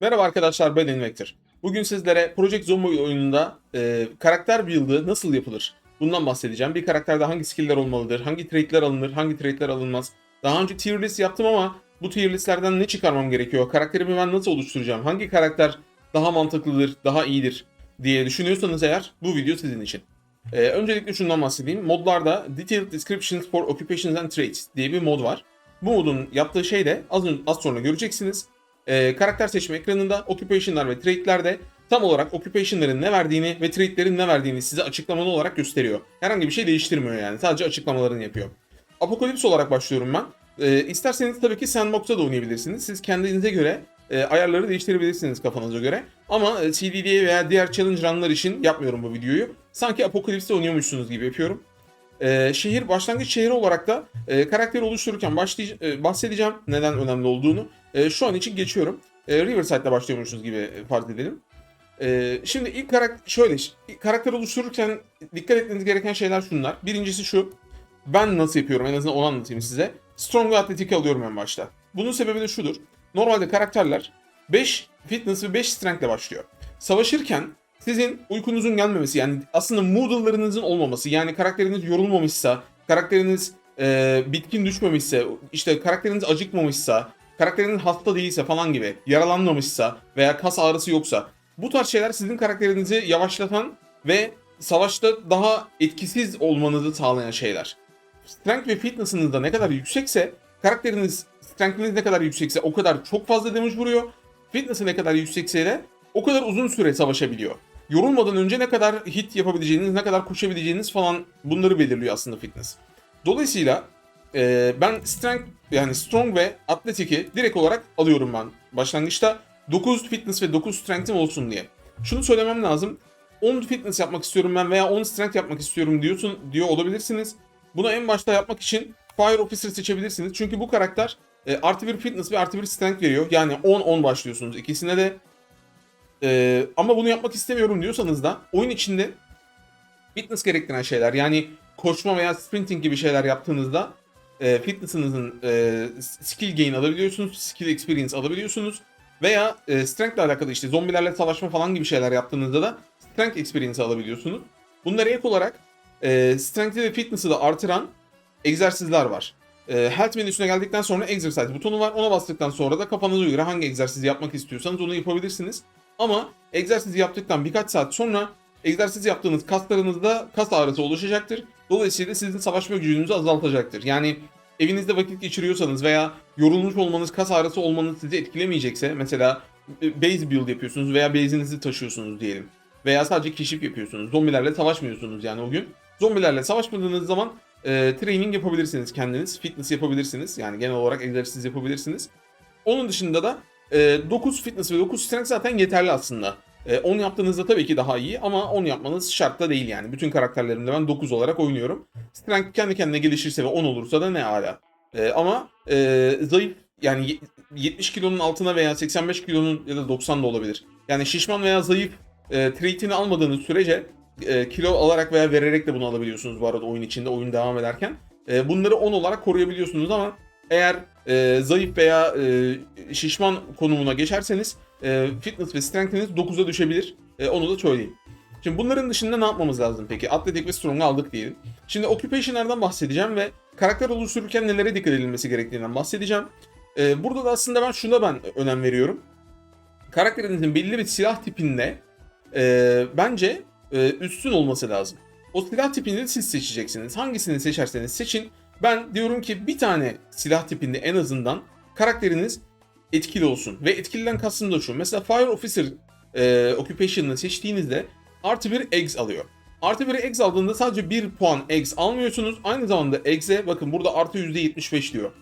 Merhaba arkadaşlar ben Invector. Bugün sizlere Project Zomboid oyununda e, karakter build'ı nasıl yapılır? Bundan bahsedeceğim. Bir karakterde hangi skill'ler olmalıdır, hangi trait'ler alınır, hangi trait'ler alınmaz. Daha önce tier list yaptım ama bu tier listlerden ne çıkarmam gerekiyor? Karakterimi ben nasıl oluşturacağım? Hangi karakter daha mantıklıdır, daha iyidir diye düşünüyorsanız eğer bu video sizin için. E, öncelikle şundan bahsedeyim. Modlarda Detailed Descriptions for Occupations and Traits diye bir mod var. Bu modun yaptığı şey de az, az sonra göreceksiniz e, karakter seçme ekranında occupation'lar ve trait'lerde tam olarak occupation'ların ne verdiğini ve trait'lerin ne verdiğini size açıklamalı olarak gösteriyor. Herhangi bir şey değiştirmiyor yani. Sadece açıklamalarını yapıyor. Apocalypse olarak başlıyorum ben. E, isterseniz tabii ki Sandbox'ta da oynayabilirsiniz. Siz kendinize göre e, ayarları değiştirebilirsiniz kafanıza göre. Ama e, CDD'ye veya diğer challenge runlar için yapmıyorum bu videoyu. Sanki Apocalypse'de oynuyormuşsunuz gibi yapıyorum. Ee, şehir başlangıç şehri olarak da e, karakteri oluştururken başlay- e, bahsedeceğim neden önemli olduğunu. E, şu an için geçiyorum. E, Riverside'da başlıyormuşuz gibi farz edelim. E, şimdi ilk karakter şöyle karakter oluştururken dikkat etmeniz gereken şeyler şunlar. Birincisi şu. Ben nasıl yapıyorum en azından onu anlatayım size. Strong ve atletik alıyorum en başta. Bunun sebebi de şudur. Normalde karakterler 5 fitness ve 5 strength ile başlıyor. Savaşırken sizin uykunuzun gelmemesi yani aslında moodle'larınızın olmaması yani karakteriniz yorulmamışsa, karakteriniz e, bitkin düşmemişse, işte karakteriniz acıkmamışsa, karakteriniz hasta değilse falan gibi, yaralanmamışsa veya kas ağrısı yoksa bu tarz şeyler sizin karakterinizi yavaşlatan ve savaşta daha etkisiz olmanızı sağlayan şeyler. Strength ve fitness'ınız da ne kadar yüksekse, karakteriniz strength'iniz ne kadar yüksekse o kadar çok fazla damage vuruyor. Fitness'ı ne kadar yüksekse de o kadar uzun süre savaşabiliyor. Yorulmadan önce ne kadar hit yapabileceğiniz, ne kadar koşabileceğiniz falan bunları belirliyor aslında fitness. Dolayısıyla e, ben strength yani strong ve atletik'i direkt olarak alıyorum ben başlangıçta. 9 fitness ve 9 strength'im olsun diye. Şunu söylemem lazım. 10 fitness yapmak istiyorum ben veya 10 strength yapmak istiyorum diyorsun diyor olabilirsiniz. Bunu en başta yapmak için Fire Officer seçebilirsiniz. Çünkü bu karakter e, artı bir fitness ve artı bir strength veriyor. Yani 10-10 başlıyorsunuz ikisine de. E, ama bunu yapmak istemiyorum diyorsanız da oyun içinde fitness gerektiren şeyler yani koşma veya sprinting gibi şeyler yaptığınızda e, fitness'ınızın e, skill gain alabiliyorsunuz, skill experience alabiliyorsunuz veya e, strength ile alakalı işte zombilerle savaşma falan gibi şeyler yaptığınızda da strength experience alabiliyorsunuz. Bunlara ek olarak e, strength'i ve fitness'ı da artıran egzersizler var. E, health menüsüne geldikten sonra exercise butonu var. Ona bastıktan sonra da kafanıza göre hangi egzersizi yapmak istiyorsanız onu yapabilirsiniz. Ama egzersizi yaptıktan birkaç saat sonra egzersiz yaptığınız kaslarınızda kas ağrısı oluşacaktır. Dolayısıyla sizin savaşma gücünüzü azaltacaktır. Yani evinizde vakit geçiriyorsanız veya yorulmuş olmanız, kas ağrısı olmanız sizi etkilemeyecekse mesela e, base build yapıyorsunuz veya base'inizi taşıyorsunuz diyelim. Veya sadece keşif yapıyorsunuz. Zombilerle savaşmıyorsunuz yani o gün. Zombilerle savaşmadığınız zaman e, training yapabilirsiniz kendiniz. Fitness yapabilirsiniz. Yani genel olarak egzersiz yapabilirsiniz. Onun dışında da e, 9 fitness ve 9 strength zaten yeterli aslında. E, 10 yaptığınızda tabii ki daha iyi ama 10 yapmanız şart da değil yani. Bütün karakterlerimde ben 9 olarak oynuyorum. Strength kendi kendine gelişirse ve 10 olursa da ne ala. E, ama e, zayıf yani ye- 70 kilonun altına veya 85 kilonun ya da 90 da olabilir. Yani şişman veya zayıf e, traitini almadığınız sürece e, kilo alarak veya vererek de bunu alabiliyorsunuz bu arada oyun içinde oyun devam ederken. E, bunları 10 olarak koruyabiliyorsunuz ama eğer e, zayıf veya e, şişman konumuna geçerseniz e, fitness ve strength'iniz 9'a düşebilir. E, onu da söyleyeyim. Şimdi bunların dışında ne yapmamız lazım peki? Atletik ve strong'u aldık diyelim. Şimdi occupation'lardan bahsedeceğim ve karakter oluştururken nelere dikkat edilmesi gerektiğinden bahsedeceğim. E, burada da aslında ben şuna ben önem veriyorum. Karakterinizin belli bir silah tipinde e, bence e, üstün olması lazım. O silah tipini siz seçeceksiniz. Hangisini seçerseniz seçin. Ben diyorum ki bir tane silah tipinde en azından karakteriniz etkili olsun. Ve etkiliden kastım da şu. Mesela Fire Officer e, Occupation'ını seçtiğinizde artı bir eggs alıyor. Artı bir eggs aldığında sadece bir puan eggs almıyorsunuz. Aynı zamanda eggs'e bakın burada artı %75 diyor.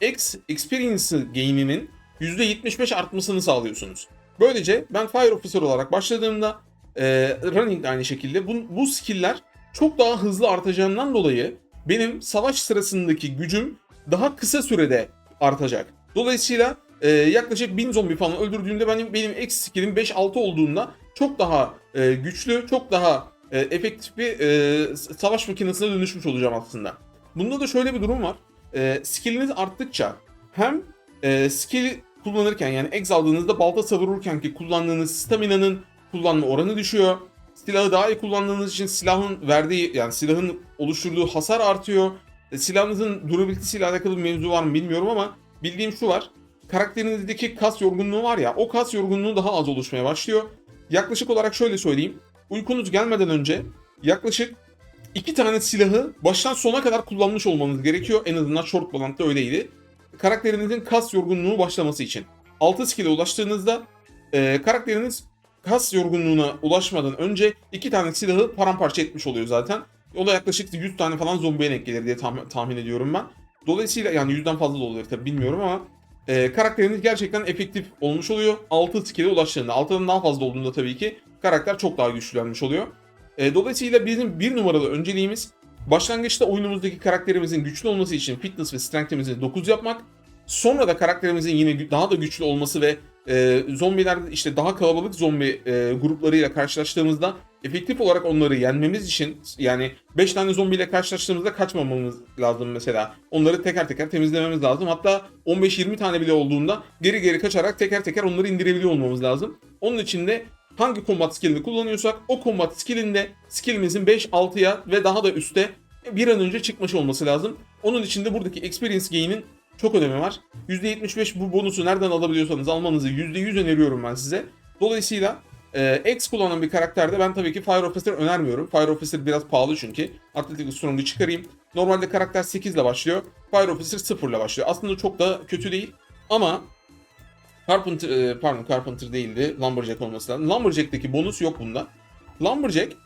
X Experience gain'inin %75 artmasını sağlıyorsunuz. Böylece ben Fire Officer olarak başladığımda e, Running de aynı şekilde bu, bu skill'ler çok daha hızlı artacağından dolayı benim savaş sırasındaki gücüm daha kısa sürede artacak. Dolayısıyla e, yaklaşık 1000 zombi falan öldürdüğümde benim benim X skill'im 5-6 olduğunda çok daha e, güçlü, çok daha e, efektif bir e, savaş makinesine dönüşmüş olacağım aslında. Bunda da şöyle bir durum var. E, skill'iniz arttıkça hem e, skill kullanırken yani egz aldığınızda balta savururken ki kullandığınız stamina'nın kullanma oranı düşüyor. Silahı daha iyi kullandığınız için silahın verdiği yani silahın oluşturduğu hasar artıyor. E, silahınızın durabilitesiyle alakalı bir mevzu var mı bilmiyorum ama bildiğim şu var. Karakterinizdeki kas yorgunluğu var ya o kas yorgunluğu daha az oluşmaya başlıyor. Yaklaşık olarak şöyle söyleyeyim. Uykunuz gelmeden önce yaklaşık iki tane silahı baştan sona kadar kullanmış olmanız gerekiyor. En azından Short Blunt'ta öyleydi. Karakterinizin kas yorgunluğu başlaması için. 6 skill'e ulaştığınızda e, karakteriniz kas yorgunluğuna ulaşmadan önce iki tane silahı paramparça etmiş oluyor zaten. O da yaklaşık 100 tane falan zombiye denk gelir diye tahmin ediyorum ben. Dolayısıyla yani 100'den fazla da olabilir tabii bilmiyorum ama e, karakteriniz gerçekten efektif olmuş oluyor. 6 skill'e ulaştığında. 6'dan daha fazla olduğunda tabii ki karakter çok daha güçlenmiş oluyor. E, dolayısıyla bizim bir numaralı önceliğimiz başlangıçta oyunumuzdaki karakterimizin güçlü olması için fitness ve strength'imizi 9 yapmak. Sonra da karakterimizin yine daha da güçlü olması ve e, zombiler işte daha kalabalık zombi e, gruplarıyla karşılaştığımızda efektif olarak onları yenmemiz için yani 5 tane zombiyle karşılaştığımızda kaçmamamız lazım mesela. Onları teker teker temizlememiz lazım. Hatta 15-20 tane bile olduğunda geri geri kaçarak teker teker onları indirebiliyor olmamız lazım. Onun için de hangi combat skillini kullanıyorsak o combat skillinde skillimizin 5-6'ya ve daha da üste bir an önce çıkmış olması lazım. Onun için de buradaki experience gain'in çok önemi var. %75 bu bonusu nereden alabiliyorsanız almanızı %100 öneriyorum ben size. Dolayısıyla e, X kullanan bir karakterde ben tabii ki Fire Officer önermiyorum. Fire Officer biraz pahalı çünkü. Athletic Strong'u çıkarayım. Normalde karakter 8 ile başlıyor. Fire Officer 0 ile başlıyor. Aslında çok da kötü değil. Ama Carpenter, e, pardon Carpenter değildi. Lumberjack olması lazım. Lumberjack'teki bonus yok bunda. Lumberjack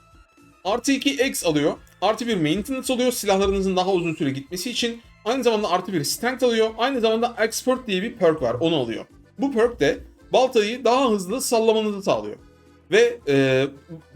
artı 2 X alıyor. Artı bir maintenance alıyor silahlarınızın daha uzun süre gitmesi için. Aynı zamanda artı bir strength alıyor. Aynı zamanda expert diye bir perk var onu alıyor. Bu perk de baltayı daha hızlı sallamanızı sağlıyor. Ve e,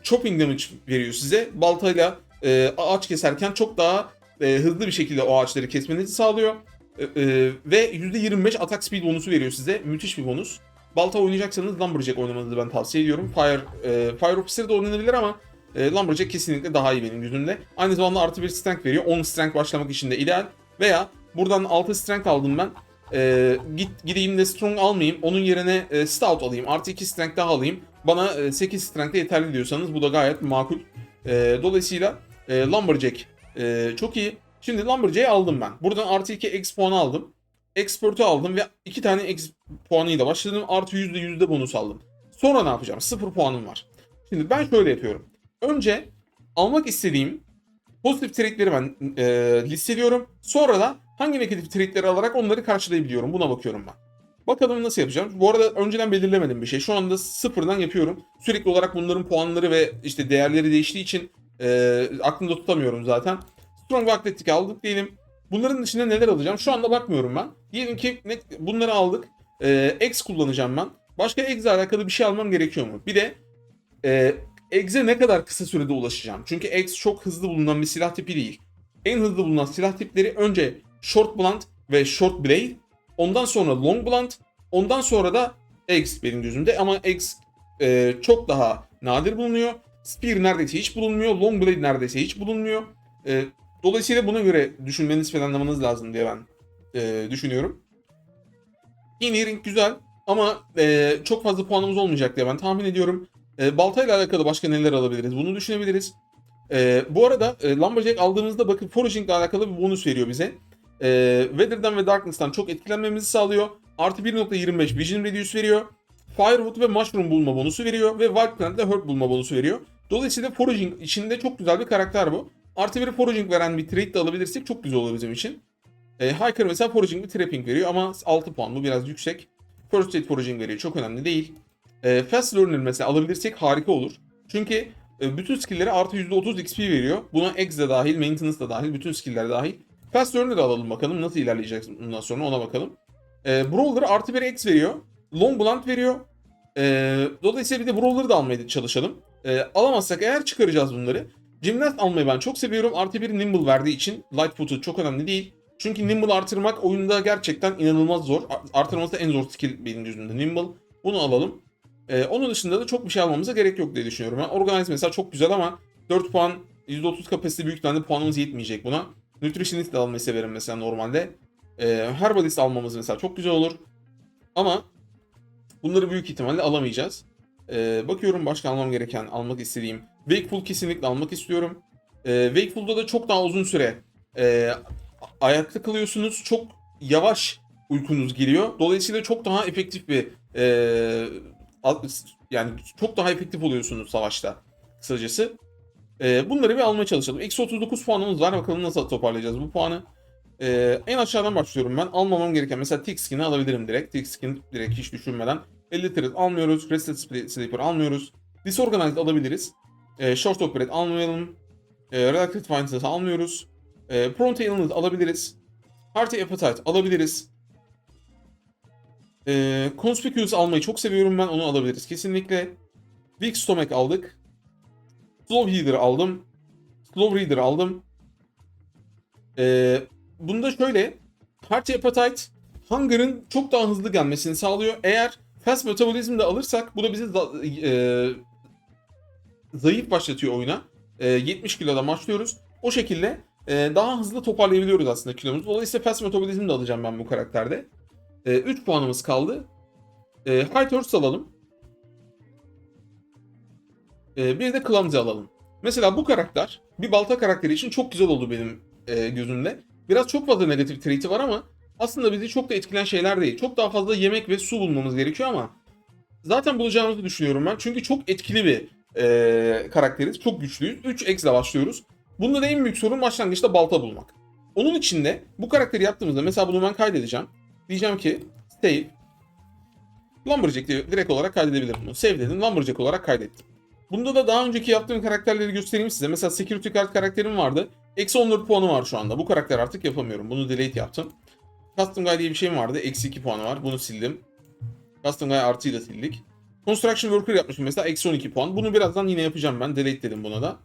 chopping damage veriyor size. Baltayla e, ağaç keserken çok daha e, hızlı bir şekilde o ağaçları kesmenizi sağlıyor. E, e, ve %25 attack speed bonusu veriyor size. Müthiş bir bonus. Balta oynayacaksanız Lumberjack oynamanızı ben tavsiye ediyorum. Fire, e, Fire Officer de oynanabilir ama e, Lumberjack kesinlikle daha iyi benim gözümde. Aynı zamanda artı bir strength veriyor. 10 strength başlamak için de ideal. Veya buradan 6 strength aldım ben. E, git gideyim de strong almayayım. Onun yerine e, stout alayım. Artı 2 strength daha alayım. Bana e, 8 strength de yeterli diyorsanız bu da gayet makul. E, dolayısıyla e, Lumberjack e, çok iyi. Şimdi Lumberjack'i aldım ben. Buradan artı 2 X puanı aldım. Expert'ü aldım ve 2 tane X puanıyla başladım. Artı %, yüzde bonus aldım. Sonra ne yapacağım? 0 puanım var. Şimdi ben şöyle yapıyorum. Önce almak istediğim pozitif traitleri ben e, listeliyorum. Sonra da hangi negatif traitleri alarak onları karşılayabiliyorum. Buna bakıyorum ben. Bakalım nasıl yapacağım. Bu arada önceden belirlemedim bir şey. Şu anda sıfırdan yapıyorum. Sürekli olarak bunların puanları ve işte değerleri değiştiği için e, aklımda tutamıyorum zaten. Strong Athletic aldık diyelim. Bunların dışında neler alacağım? Şu anda bakmıyorum ben. Diyelim ki ne, bunları aldık. E, X kullanacağım ben. Başka X ile alakalı bir şey almam gerekiyor mu? Bir de e, X'e ne kadar kısa sürede ulaşacağım? Çünkü X çok hızlı bulunan bir silah tipi değil. En hızlı bulunan silah tipleri önce Short Blunt ve Short Blade. Ondan sonra Long Blunt. Ondan sonra da X benim gözümde. Ama X e, çok daha nadir bulunuyor. Spear neredeyse hiç bulunmuyor. Long Blade neredeyse hiç bulunmuyor. E, dolayısıyla buna göre düşünmeniz planlamanız lazım diye ben e, düşünüyorum. Engineering güzel ama e, çok fazla puanımız olmayacak diye ben tahmin ediyorum. E, baltayla alakalı başka neler alabiliriz bunu düşünebiliriz. E, bu arada e, Lumberjack aldığımızda bakın Foraging ile alakalı bir bonus veriyor bize. E, Weather'dan ve Darkness'tan çok etkilenmemizi sağlıyor. Artı 1.25 Vision Reduce veriyor. Firewood ve Mushroom bulma bonusu veriyor. Ve Wild Plant ile Herb bulma bonusu veriyor. Dolayısıyla Foraging içinde çok güzel bir karakter bu. Artı bir Foraging veren bir trait de alabilirsek çok güzel olur bizim için. E, Hiker mesela Foraging bir Trapping veriyor ama 6 puan bu biraz yüksek. First Aid Foraging veriyor çok önemli değil. E, Fast Learner mesela alabilirsek harika olur. Çünkü e, bütün skill'lere artı %30 XP veriyor. Buna X de dahil, Maintenance da dahil, bütün skill'ler dahil. Fast Learner'ı alalım bakalım nasıl ilerleyecek bundan sonra ona bakalım. E, Brawler artı bir X veriyor. Long Blunt veriyor. E, dolayısıyla bir de Brawler'ı da almaya çalışalım. E, alamazsak eğer çıkaracağız bunları. Gymnast almayı ben çok seviyorum. Artı bir Nimble verdiği için Lightfoot'u çok önemli değil. Çünkü Nimble artırmak oyunda gerçekten inanılmaz zor. Artırması en zor skill benim gözümde Nimble. Bunu alalım. Ee, onun dışında da çok bir şey almamıza gerek yok diye düşünüyorum. Ben Organize mesela çok güzel ama 4 puan %30 kapasite büyük ihtimalle puanımız yetmeyecek buna. Nutritionist de almayı severim mesela normalde. Ee, Herbalist almamız mesela çok güzel olur. Ama Bunları büyük ihtimalle alamayacağız. Ee, bakıyorum başka almam gereken, almak istediğim. Wakeful kesinlikle almak istiyorum. Ee, Wakeful'da da çok daha uzun süre e, ayakta kalıyorsunuz. Çok yavaş uykunuz geliyor. Dolayısıyla çok daha efektif bir e, yani çok daha efektif oluyorsunuz savaşta kısacası. E, bunları bir almaya çalışalım. Eksi 39 puanımız var. Bakalım nasıl toparlayacağız bu puanı. E, en aşağıdan başlıyorum ben. Almamam gereken mesela Tick Skin'i alabilirim direkt. Tick Skin direkt hiç düşünmeden. Illiterate almıyoruz. Rested Sleeper almıyoruz. Disorganized alabiliriz. E, Short of almayalım. E, Reluctant Finds almıyoruz. E, Prone alabiliriz. Hearty Appetite alabiliriz. E, Conspicuous almayı çok seviyorum ben. Onu alabiliriz kesinlikle. Weak Stomach aldık. Slow Healer aldım. Slow Reader aldım. E, bunda şöyle. Hearty Appetite Hunger'ın çok daha hızlı gelmesini sağlıyor. Eğer Fast Metabolism de alırsak bu da bizi za- e, zayıf başlatıyor oyuna. E, 70 kiloda başlıyoruz. O şekilde e, daha hızlı toparlayabiliyoruz aslında kilomuzu. Dolayısıyla Fast Metabolism de alacağım ben bu karakterde. 3 puanımız kaldı. E, High Thirst alalım. E, bir de Clumsy alalım. Mesela bu karakter bir balta karakteri için çok güzel oldu benim e, gözümde. Biraz çok fazla negatif trait'i var ama aslında bizi çok da etkilen şeyler değil. Çok daha fazla yemek ve su bulmamız gerekiyor ama zaten bulacağımızı düşünüyorum ben. Çünkü çok etkili bir e, karakteriz. Çok güçlüyüz. 3 X ile başlıyoruz. Bunda da en büyük sorun başlangıçta balta bulmak. Onun için de bu karakteri yaptığımızda mesela bunu ben kaydedeceğim. Diyeceğim ki save Lumberjack diye direkt olarak kaydedebilirim bunu. Save dedim Lumberjack olarak kaydettim. Bunda da daha önceki yaptığım karakterleri göstereyim size. Mesela Security Card karakterim vardı. Eksi 14 puanı var şu anda. Bu karakter artık yapamıyorum. Bunu delete yaptım. Custom Guy diye bir şeyim vardı. Eksi 2 puanı var. Bunu sildim. Custom Guy artıyı da sildik. Construction Worker yapmışım mesela. Eksi 12 puan. Bunu birazdan yine yapacağım ben. Delete dedim buna da.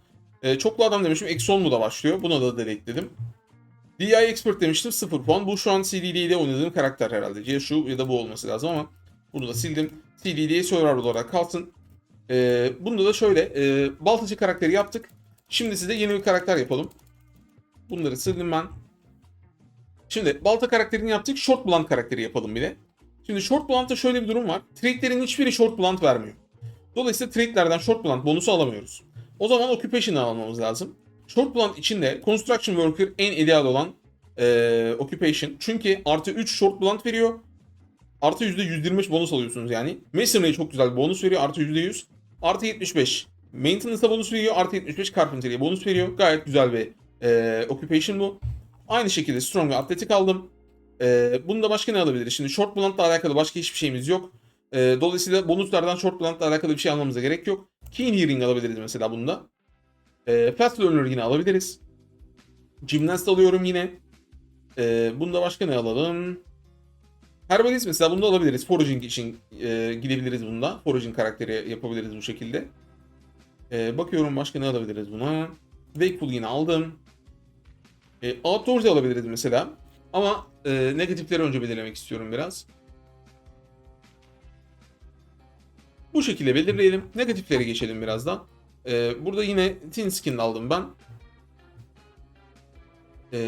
Ee, çoklu adam demişim. Eksi 10 mu da başlıyor. Buna da delete dedim. DI Expert demiştim 0 puan. Bu şu an CDD'de oynadığım karakter herhalde. Ya şu ya da bu olması lazım ama bunu da sildim. CDD'ye Survivor olarak kalsın. Ee, bunda da şöyle e, baltacı karakteri yaptık. Şimdi size yeni bir karakter yapalım. Bunları sildim ben. Şimdi balta karakterini yaptık. Short Blunt karakteri yapalım bir de. Şimdi Short Blunt'ta şöyle bir durum var. Trade'lerin hiçbiri Short Blunt vermiyor. Dolayısıyla trade'lerden Short Blunt bonusu alamıyoruz. O zaman Occupation'ı almamız lazım. Short Blunt içinde Construction Worker en ideal olan e, Occupation. Çünkü artı 3 Short Blunt veriyor. Artı %125 bonus alıyorsunuz yani. Masonry'e çok güzel bonus veriyor. Artı %100. Artı 75. Maintenance'a bonus veriyor. Artı 75 Carpentry'e bonus veriyor. Gayet güzel bir e, Occupation bu. Aynı şekilde Strong ve Atletik aldım. E, bunda başka ne alabiliriz? Şimdi Short Blunt'la alakalı başka hiçbir şeyimiz yok. E, dolayısıyla bonuslardan Short Blunt'la alakalı bir şey almamıza gerek yok. Keen Hearing alabiliriz mesela bunda. E, Fast Learner yine alabiliriz. Gymnast alıyorum yine. E, bunda başka ne alalım? Herbalist mesela bunda alabiliriz. Foraging için e, gidebiliriz bunda. Foraging karakteri yapabiliriz bu şekilde. E, bakıyorum başka ne alabiliriz buna. Wakeful yine aldım. E, Outdoors'ı alabiliriz mesela. Ama e, negatifleri önce belirlemek istiyorum biraz. Bu şekilde belirleyelim. Negatiflere geçelim birazdan. E, burada yine Tin Skin aldım ben. E,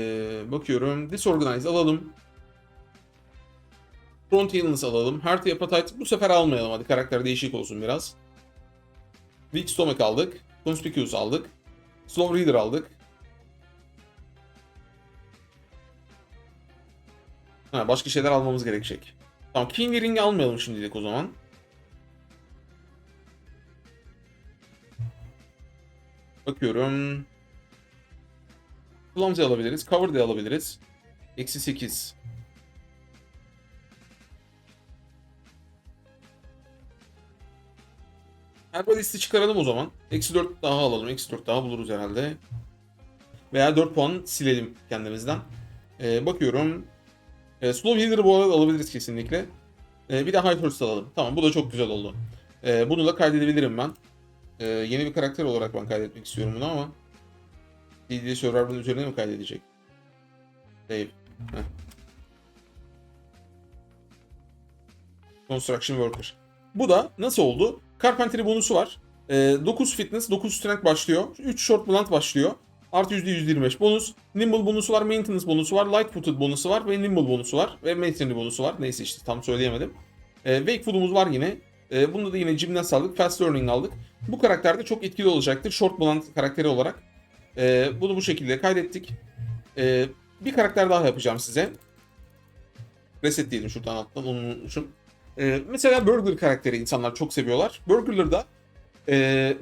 bakıyorum. Disorganized alalım. Front alalım. Heart Appetite bu sefer almayalım hadi karakter değişik olsun biraz. Weak Stomach aldık. Conspicuous aldık. Slow Reader aldık. Ha, başka şeyler almamız gerekecek. Tamam King Ring'i almayalım şimdilik o zaman. Bakıyorum. Clumsy alabiliriz. Cover de alabiliriz. Eksi 8. Herbalist'i çıkaralım o zaman. Eksi 4 daha alalım. Eksi 4 daha buluruz herhalde. Veya 4 puan silelim kendimizden. Ee, bakıyorum. Ee, Slow Healer'ı bu arada alabiliriz kesinlikle. Ee, bir de High Thirst alalım. Tamam bu da çok güzel oldu. Ee, bunu da kaydedebilirim ben. Ee, yeni bir karakter olarak ben kaydetmek istiyorum bunu ama. DD Survivor'ın üzerine mi kaydedecek? Değil. Heh. Construction Worker. Bu da nasıl oldu? Carpentry bonusu var. Ee, 9 fitness, 9 strength başlıyor. 3 short blunt başlıyor. Artı %125 bonus. Nimble bonusu var, maintenance bonusu var, light footed bonusu var ve nimble bonusu var. Ve masonry bonusu var. Neyse işte tam söyleyemedim. E, Wakeful'umuz var yine. E, bunda da yine Gymnast aldık. Fast Learning aldık. Bu karakter de çok etkili olacaktır. Short Blunt karakteri olarak. E, bunu bu şekilde kaydettik. E, bir karakter daha yapacağım size. Reset diyelim şuradan alttan onu unutmuşum. E, mesela Burger karakteri insanlar çok seviyorlar. Burger'larda e,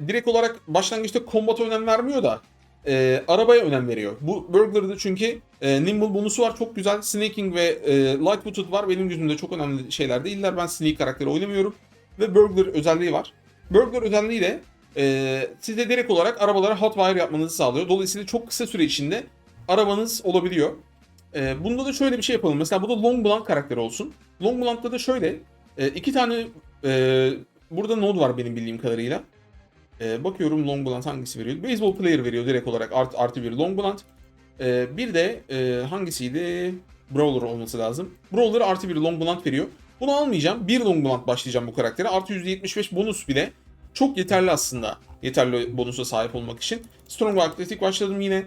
direkt olarak başlangıçta combata önem vermiyor da e, arabaya önem veriyor. Bu Burglar'da çünkü e, Nimble bonusu var çok güzel. Snaking ve e, Lightfooted var. Benim gözümde çok önemli şeyler değiller. Ben Sneak karakteri oynamıyorum. Ve Burglar özelliği var. Burglar özelliğiyle e, size direkt olarak arabalara hot wire yapmanızı sağlıyor. Dolayısıyla çok kısa süre içinde arabanız olabiliyor. E, bunda da şöyle bir şey yapalım. Mesela bu da Long Blunt karakteri olsun. Long Blunt'ta da şöyle e, iki tane e, burada node var benim bildiğim kadarıyla. E, bakıyorum Long Blunt hangisi veriyor? Baseball player veriyor direkt olarak art, artı bir Long Blunt. E, bir de e, hangisiydi? Brawler olması lazım. Brawler artı bir Long Blunt veriyor. Bunu almayacağım. Bir Long Blunt başlayacağım bu karaktere. Artı %75 bonus bile çok yeterli aslında. Yeterli bonusa sahip olmak için. Strong ve Atletik başladım yine.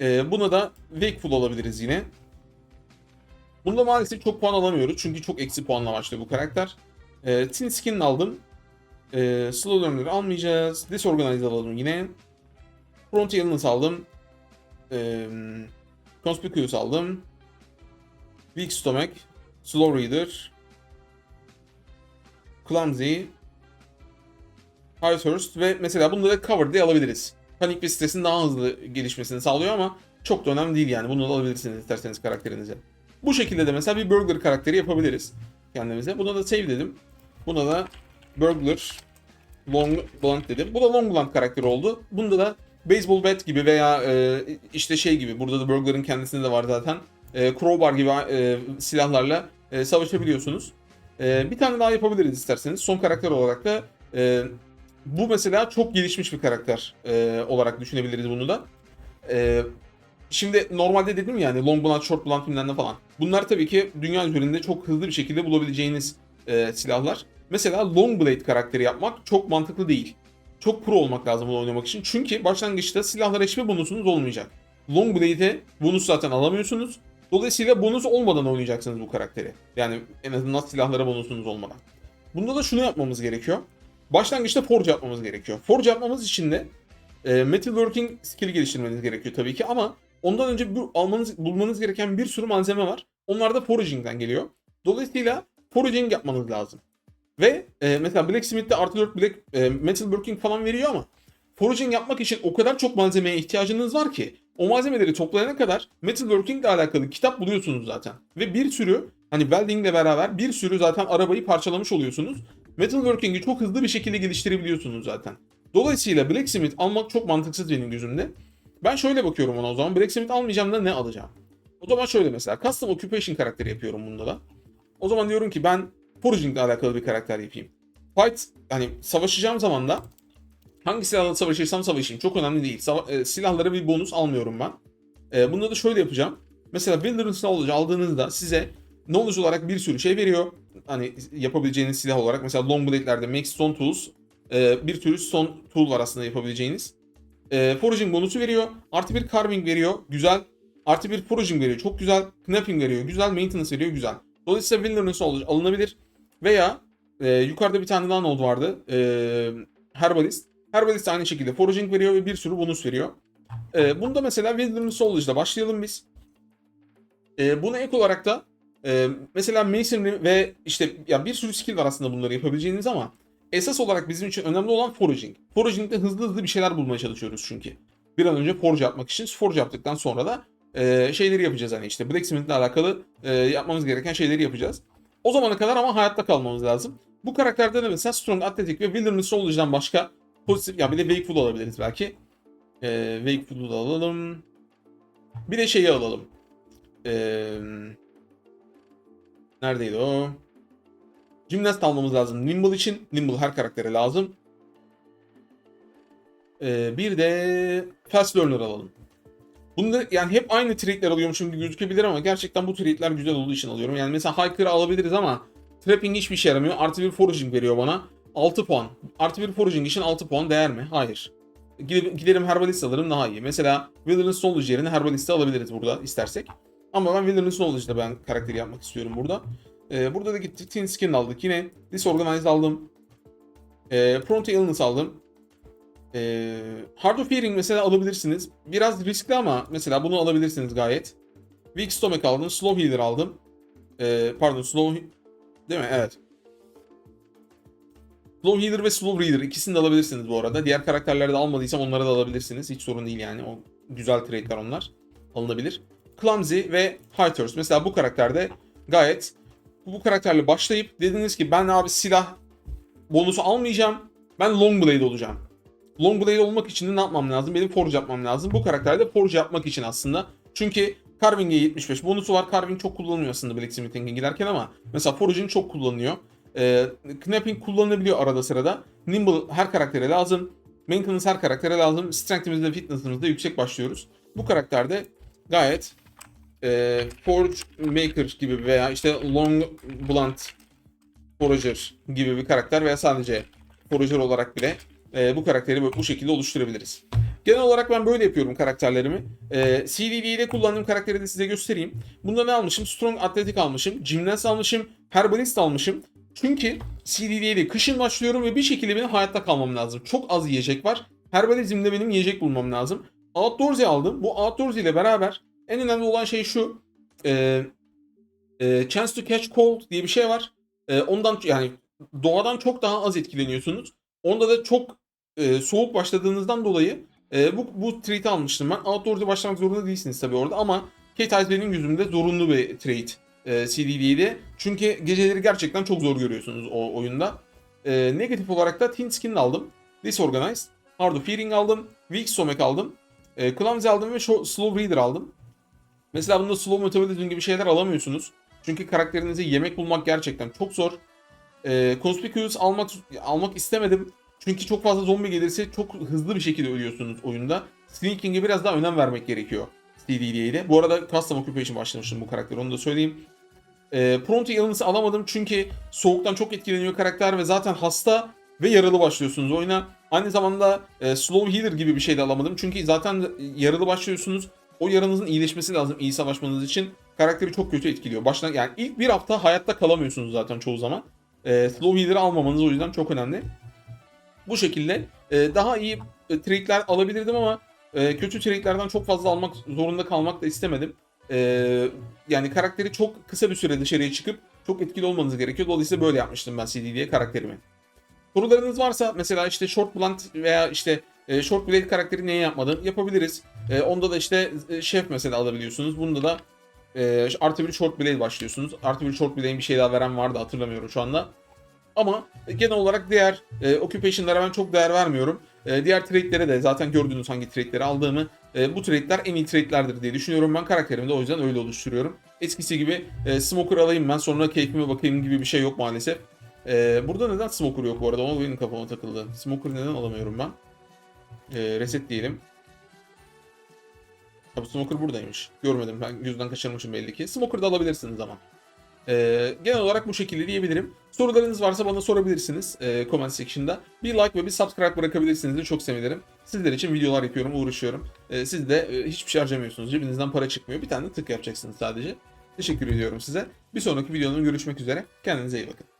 E, buna da Wakeful alabiliriz yine. Bunda maalesef çok puan alamıyoruz. Çünkü çok eksi puanla başlıyor bu karakter. E, Tin Skin aldım. E, slow Learner almayacağız. Disorganize alalım yine. Front Illness aldım. E, Conspicuous aldım. Weak Stomach. Slow Reader. Clumsy. High Thirst ve mesela bunda da Cover diye alabiliriz. Panik ve stresin daha hızlı gelişmesini sağlıyor ama çok da önemli değil yani. Bunu da alabilirsiniz isterseniz karakterinize. Bu şekilde de mesela bir Burglar karakteri yapabiliriz kendimize. Buna da save dedim. Buna da Burglar Long Blunt dedim. Bu da Long Blunt karakteri oldu. Bunda da Baseball Bat gibi veya e, işte şey gibi burada da Burglar'ın kendisinde de var zaten. E, crowbar gibi e, silahlarla e, savaşabiliyorsunuz. E, bir tane daha yapabiliriz isterseniz. Son karakter olarak da e, bu mesela çok gelişmiş bir karakter e, olarak düşünebiliriz bunu da. E, şimdi normalde dedim yani Long Blunt, Short Blunt bilmem falan. Bunlar tabii ki dünya üzerinde çok hızlı bir şekilde bulabileceğiniz e, silahlar. Mesela Long Blade karakteri yapmak çok mantıklı değil. Çok pro olmak lazım bunu oynamak için. Çünkü başlangıçta silahlara hiçbir bonusunuz olmayacak. Long Blade'e bonus zaten alamıyorsunuz. Dolayısıyla bonus olmadan oynayacaksınız bu karakteri. Yani en azından silahlara bonusunuz olmadan. Bunda da şunu yapmamız gerekiyor. Başlangıçta forge yapmamız gerekiyor. Forge yapmamız için de e, metalworking skill geliştirmeniz gerekiyor tabii ki ama ondan önce bu, almanız, bulmanız gereken bir sürü malzeme var. Onlar da foraging'den geliyor. Dolayısıyla foraging yapmanız lazım. Ve e, mesela Blacksmith'te artı 4 black, e, metalworking falan veriyor ama foraging yapmak için o kadar çok malzemeye ihtiyacınız var ki o malzemeleri toplayana kadar metalworking ile alakalı kitap buluyorsunuz zaten. Ve bir sürü hani welding ile beraber bir sürü zaten arabayı parçalamış oluyorsunuz. Metalworking'i çok hızlı bir şekilde geliştirebiliyorsunuz zaten. Dolayısıyla Blacksmith almak çok mantıksız benim gözümde. Ben şöyle bakıyorum ona o zaman. Blacksmith almayacağım da ne alacağım? O zaman şöyle mesela Custom Occupation karakteri yapıyorum bunda da. O zaman diyorum ki ben Foraging ile alakalı bir karakter yapayım. Fight hani savaşacağım zaman da hangi silahla savaşırsam savaşayım çok önemli değil. Sava- e, silahlara bir bonus almıyorum ben. E, bunda da şöyle yapacağım. Mesela Wilderness Knowledge aldığınızda size knowledge olarak bir sürü şey veriyor. Hani yapabileceğiniz silah olarak mesela Long Blade'lerde Make Stone Tools e, bir tür stone tool var aslında yapabileceğiniz. E, foraging bonusu veriyor. Artı bir carving veriyor. Güzel. Artı bir foraging veriyor. Çok güzel. Knapping veriyor. Güzel. Maintenance veriyor. Güzel. Dolayısıyla Wilderness alınabilir. Veya e, yukarıda bir tane daha node vardı. E, Herbalist. Herbalist aynı şekilde foraging veriyor ve bir sürü bonus veriyor. E, bunda mesela Wilderness Knowledge'da başlayalım biz. E, buna ek olarak da e, mesela Masonry ve işte ya bir sürü skill var aslında bunları yapabileceğiniz ama esas olarak bizim için önemli olan foraging. Foraging'de hızlı hızlı bir şeyler bulmaya çalışıyoruz çünkü. Bir an önce forge yapmak için forge yaptıktan sonra da e, şeyleri yapacağız hani işte Blacksmith'le alakalı e, yapmamız gereken şeyleri yapacağız. O zamana kadar ama hayatta kalmamız lazım. Bu karakterde de mesela Strong, Athletic ve Wilderness Soldier'dan başka pozitif ya bir de Wakeful alabiliriz belki. E, Wakeful'u da alalım. Bir de şeyi alalım. Eee Neredeydi o? Gymnast almamız lazım Nimble için. Nimble her karaktere lazım. Ee, bir de Fast Learner alalım. Bunda yani hep aynı traitler alıyormuşum gibi gözükebilir ama gerçekten bu traitler güzel olduğu için alıyorum. Yani mesela Hiker'ı alabiliriz ama Trapping hiçbir şey yaramıyor. Artı bir Foraging veriyor bana. 6 puan. Artı bir Foraging için 6 puan değer mi? Hayır. Giderim Herbalist alırım daha iyi. Mesela Wilderness Knowledge yerine Herbalist'i alabiliriz burada istersek. Ama ben Wilderness Knowledge'da ben karakteri yapmak istiyorum burada. Ee, burada da gittik Thin Skin aldık yine. Disorganized aldım. Ee, Prone to Illness aldım. Ee, Hard of Hearing mesela alabilirsiniz. Biraz riskli ama mesela bunu alabilirsiniz gayet. Weak Stomach aldım. Slow Healer aldım. Ee, pardon Slow... Değil mi? Evet. Slow Healer ve Slow Reader ikisini de alabilirsiniz bu arada. Diğer karakterleri de almadıysam onları da alabilirsiniz. Hiç sorun değil yani. O güzel trade'ler onlar. Alınabilir. Clumsy ve High. Mesela bu karakterde gayet bu karakterle başlayıp dediniz ki ben abi silah bonusu almayacağım. Ben Long Blade olacağım. Long Blade olmak için de ne yapmam lazım? Benim Forge yapmam lazım. Bu karakterde Forge yapmak için aslında. Çünkü Carving'e 75 bonusu var. Carving çok kullanılıyor aslında Blacksmithing'e giderken ama mesela Forge'in çok kullanılıyor. Ee, Knapping kullanılabiliyor arada sırada. Nimble her karaktere lazım. Maintenance her karaktere lazım. Strength'imizde, fitness'ımızda yüksek başlıyoruz. Bu karakterde gayet e, Forge Maker gibi veya işte Long Blunt Forager gibi bir karakter veya sadece Forager olarak bile e, bu karakteri bu- şekilde oluşturabiliriz. Genel olarak ben böyle yapıyorum karakterlerimi. E, CDD'de kullandığım karakteri de size göstereyim. Bunda ne almışım? Strong Athletic almışım. Gymnast almışım. Herbalist almışım. Çünkü CDD'de kışın başlıyorum ve bir şekilde benim hayatta kalmam lazım. Çok az yiyecek var. Herbalizmde benim yiyecek bulmam lazım. Outdoors'ı aldım. Bu Outdoors'ı ile beraber en önemli olan şey şu. E, e, Chance to Catch Cold diye bir şey var. E, ondan yani doğadan çok daha az etkileniyorsunuz. Onda da çok e, soğuk başladığınızdan dolayı e, bu, bu treat'i almıştım ben. Outdoors'a başlamak zorunda değilsiniz tabii orada ama Kate Ice benim yüzümde zorunlu bir trait e, CDD'de. Çünkü geceleri gerçekten çok zor görüyorsunuz o oyunda. E, negatif olarak da Thin Skin aldım. Disorganized. Hard of Hearing aldım. Weak Stomach aldım. E, Clumsy aldım ve Slow Reader aldım. Mesela bunda Slow Metabolism gibi şeyler alamıyorsunuz. Çünkü karakterinize yemek bulmak gerçekten çok zor. E, Conspicuous almak almak istemedim. Çünkü çok fazla zombi gelirse çok hızlı bir şekilde ölüyorsunuz oyunda. Sneaking'e biraz daha önem vermek gerekiyor CDD'de. Bu arada Custom Occupation başlamıştım bu karakter onu da söyleyeyim. E, Prone to Illness'ı alamadım çünkü soğuktan çok etkileniyor karakter ve zaten hasta ve yaralı başlıyorsunuz oyuna. Aynı zamanda e, Slow Healer gibi bir şey de alamadım. Çünkü zaten yaralı başlıyorsunuz. O yaranızın iyileşmesi lazım iyi savaşmanız için. Karakteri çok kötü etkiliyor. Baştan yani ilk bir hafta hayatta kalamıyorsunuz zaten çoğu zaman. E, Slow Healer'ı almamanız o yüzden çok önemli. Bu şekilde e, daha iyi e, trade'ler alabilirdim ama e, kötü trade'lerden çok fazla almak zorunda kalmak da istemedim. E, yani karakteri çok kısa bir süre dışarıya çıkıp çok etkili olmanız gerekiyor. Dolayısıyla böyle yapmıştım ben CD'ye karakterimi. Sorularınız varsa mesela işte Short Blunt veya işte e, Short Blade karakteri niye yapmadın? Yapabiliriz. E, onda da işte e, Chef mesela alabiliyorsunuz. Bunda da e, artı bir Short Blade başlıyorsunuz. Artı bir Short Blade'in bir şey daha veren vardı hatırlamıyorum şu anda. Ama genel olarak diğer e, occupation'lara ben çok değer vermiyorum. E, diğer trade'lere de zaten gördüğünüz hangi trade'leri aldığımı e, bu trade'ler en iyi trade'lerdir diye düşünüyorum. Ben karakterimi de o yüzden öyle oluşturuyorum. Eskisi gibi e, smoker alayım ben sonra keyfime bakayım gibi bir şey yok maalesef. E, burada neden smoker yok bu arada? O benim kafama takıldı. Smoker neden alamıyorum ben? E, reset diyelim. Ha, bu smoker buradaymış. Görmedim ben yüzden kaçırmışım belli ki. Smoker da alabilirsiniz ama. Ee, genel olarak bu şekilde diyebilirim. Sorularınız varsa bana sorabilirsiniz e, comment section'da. Bir like ve bir subscribe bırakabilirsiniz de çok sevinirim. Sizler için videolar yapıyorum, uğraşıyorum. Ee, siz de e, hiçbir şey harcamıyorsunuz. Cebinizden para çıkmıyor. Bir tane tık yapacaksınız sadece. Teşekkür ediyorum size. Bir sonraki videonun görüşmek üzere. Kendinize iyi bakın.